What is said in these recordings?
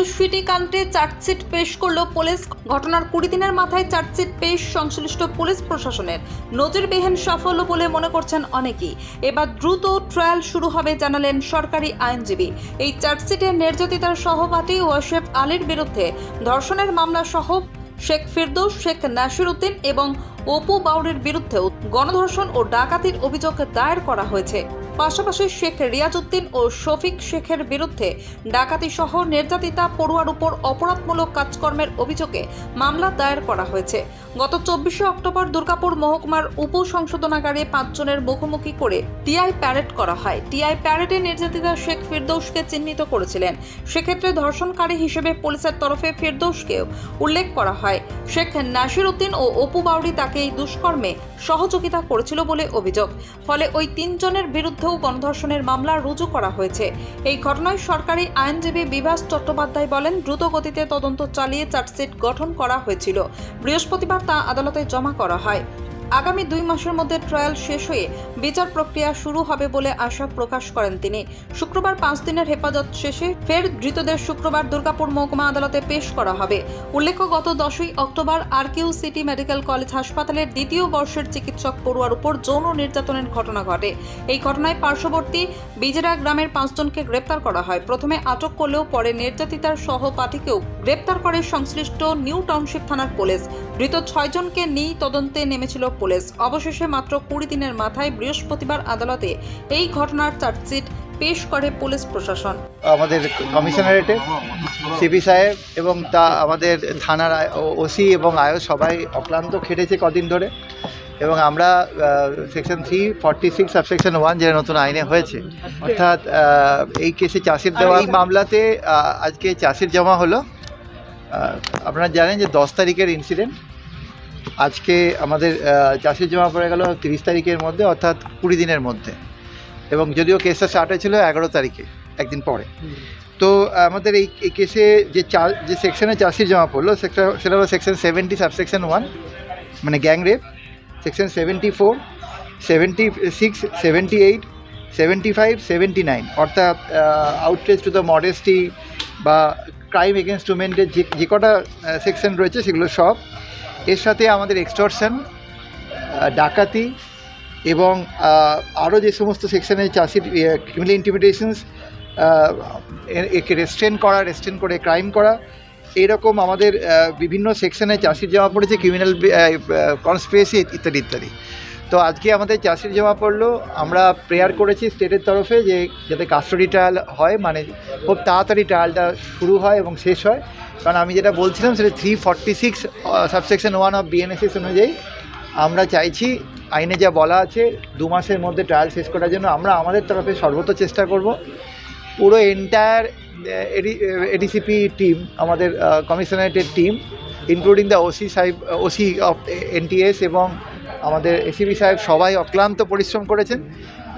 News city কাণ্ডে chargesheet পেশ করল পুলিশ। ঘটনার কুড়ি দিনের মাথায় চার্জশিট পেশ সংশ্লিষ্ট পুলিশ প্রশাসনের। নজিরবিহীন সাফল্য বলে মনে করছেন অনেকেই। এবার দ্রুত ট্রায়াল শুরু হবে জানালেন সরকারি আইনজীবী। এই চার্জশিটে নির্যাতিতার সহপাঠী ওয়াসেফ আলীর বিরুদ্ধে ধর্ষণের মামলা সহ শেখ ফিরদৌস, শেখ নাসির উদ্দিন এবং অপু বাউরির বিরুদ্ধেও গণধর্ষণ ও ডাকাতির অভিযোগ দায়ের করা হয়েছে। পাশাপাশি শেখ রিয়াজউদ্দিন ও শফিক শেখের বিরুদ্ধে ডাকাতি সহ নির্যাতিতা পড়ুয়ার উপর অপরাধমূলক কাজকর্মের অভিযোগে মামলা দায়ের করা হয়েছে। গত চব্বিশে অক্টোবর দুর্গাপুর মহকুমার উপ সংশোধনাগারে পাঁচজনের মুখোমুখি করে টিআই প্যারেড করা হয়। টিআই প্যারেডে নির্যাতিতা শেখ ফিরদৌসকে চিহ্নিত করেছিলেন। সেক্ষেত্রে ধর্ষণকারী হিসেবে পুলিশের তরফে ফিরদৌসকেও উল্লেখ করা হয়। শেখ নাসির উদ্দিন ও অপু বাউরি তাকে এই দুষ্কর্মে সহযোগিতা করেছিল বলে অভিযোগ। ফলে ওই তিনজনের বিরুদ্ধেও গণধর্ষণের মামলা রুজু করা হয়েছে। এই ঘটনায় সরকারি আইনজীবী বিভাস চট্টোপাধ্যায় বলেন দ্রুত গতিতে তদন্ত চালিয়ে চার্জশিট গঠন করা হয়েছিল। বৃহস্পতিবার তা আদালতে জমা করা হয়। আগামী দুই মাসের মধ্যে ট্রায়াল শেষ হয়ে বিচার প্রক্রিয়া শুরু হবে বলে আশা প্রকাশ করেন তিনি। শুক্রবার পাঁচ দিনের হেফাজত শেষে ফের ধৃতদের শুক্রবার দুর্গাপুর মহকুমা আদালতে পেশ করা হবে। উল্লেখ্য, গত দশই অক্টোবর আর কিউ সিটি মেডিকেল কলেজ হাসপাতালের দ্বিতীয় বর্ষের চিকিৎসক পড়ুয়ার উপর যৌন নির্যাতনের ঘটনা ঘটে। এই ঘটনায় পার্শ্ববর্তী বিজেরা গ্রামের পাঁচজনকে গ্রেপ্তার করা হয়। প্রথমে আটক করলেও পরে নির্যাতিতার সহপাঠীকেও গ্রেপ্তার করে সংশ্লিষ্ট নিউ টাউনশিপ থানার পুলিশ। ধৃত ছয়জনকে নিয়ে তদন্তে নেমেছিল পুলিশ। অবশেষে মাত্র কুড়ি দিনের মাথায় বৃহস্পতিবার আদালতে এই ঘটনার চার্জশিট পেশ করে পুলিশ প্রশাসন। আমাদের কমিশনারেটে সিপি সাহেব এবং তা আমাদের থানার ওসি এবং আয়ো সবাই অক্লান্ত খেটেছে কদিন ধরে এবং আমরা section three forty six subsection one যেটা নতুন আইনে হয়েছে অর্থাৎ এই কেসে চাষির দেওয়া এই মামলাতে আজকে চাষির জমা হলো। আপনারা জানেন যে দশ তারিখের ইনসিডেন্ট আজকে আমাদের চাষির জমা পড়ে গেল তিরিশ তারিখের মধ্যে অর্থাৎ কুড়ি দিনের মধ্যে। এবং যদিও কেসটা স্টার্ট হয়েছিল এগারো তারিখে একদিন পরে। তো আমাদের এই এই কেসে যে চা যে সেকশনে চাষির জমা পড়ল সেটা সেটা হলো সেকশন সেভেন্টি সাবসেকশন ওয়ান মানে gang rape. Section seventy four seventy six seventy eight seventy five seventy nine. অর্থাৎ আউটরেজ টু দ্য মডেস্টি বা ক্রাইম এগেনস্ট উমেনের যে যে কটা সেকশন রয়েছে সেগুলো সব এর সাথে আমাদের এক্সটর্শন ডাকাতি এবং আরও যে সমস্ত সেকশনে চাষির ক্রিমিনাল ইন্টিমিডেশনস একে রেস্ট্রেন করা রেস্ট্রেন করে ক্রাইম করা, এরকম আমাদের বিভিন্ন সেকশনে চাষির জমা পড়েছে ক্রিমিনাল কনস্পিরেসি ইত্যাদি ইত্যাদি। তো আজকে আমাদের চাষির জমা পড়ল। আমরা প্রেয়ার করেছি স্টেটের তরফে যে যাতে কাস্টডি ট্রায়াল হয় মানে খুব তাড়াতাড়ি ট্রায়ালটা শুরু হয় এবং শেষ হয়। কারণ আমি যেটা বলছিলাম সেটা three forty six subsection one of BNSS অনুযায়ী আমরা চাইছি আইনে যা বলা আছে দু মাসের মধ্যে ট্রায়াল শেষ করার জন্য। আমরা আমাদের তরফে সর্বত চেষ্টা করব। পুরো এন্টায়ার এডি এডিসিপি টিম আমাদের কমিশনারেটের টিম ইনক্লুডিং দ্য ওসি সাহেব ওসি অফ এনটিএস এবং আমাদের এসিবি সাহেব সবাই অক্লান্ত পরিশ্রম করেছেন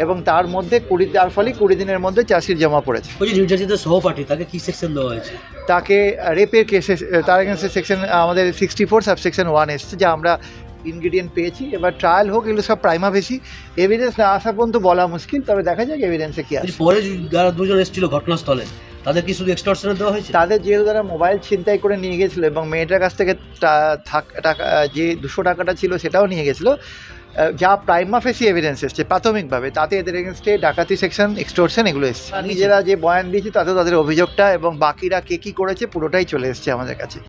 এবং তার মধ্যে কুড়ি তার ফলে কুড়ি দিনের মধ্যে চাষির জমা পড়েছে। নির্যাতিত সহপাঠী তাকে কি সেকশন দেওয়া হয়েছে? তাকে রেপের কেসে তার এগেন্সে সেকশন আমাদের সিক্সটি ফোর সাবসেকশন ওয়ান এসছে যা আমরা ইনগ্রিডিয়েন্ট পেয়েছি এবার ট্রায়াল হোক এগুলো সব প্রাইমা বেশি। এভিডেন্স না আসা পর্যন্ত বলা মুশকিল তবে দেখা যাক এভিডেন্সে কী আছে পরে যারা দুজন এসেছিল ঘটনাস্থলে তাদের কি শুধু এক্সটর্শনে দেওয়া হয়েছে? তাদের যেহেতু তারা মোবাইল ছিনতাই করে নিয়ে গেছিল এবং মেয়েটার কাছ থাক- টাকা যে দুশো টাকাটা ছিল সেটাও নিয়ে গেছিল। যা প্রাইমা ফেসি এভিডেন্স এসছে প্রাথমিকভাবে। তাতে এদের এগেনস্টে ডাকাতি সেকশন এক্সটোরশন এগুলো এসছে। নিজেরা যে বয়ান দিয়েছে তাতে তাদের অভিযোগটা এবং বাকিরা কে কী করেছে পুরোটাই চলে এসছে আমাদের কাছে।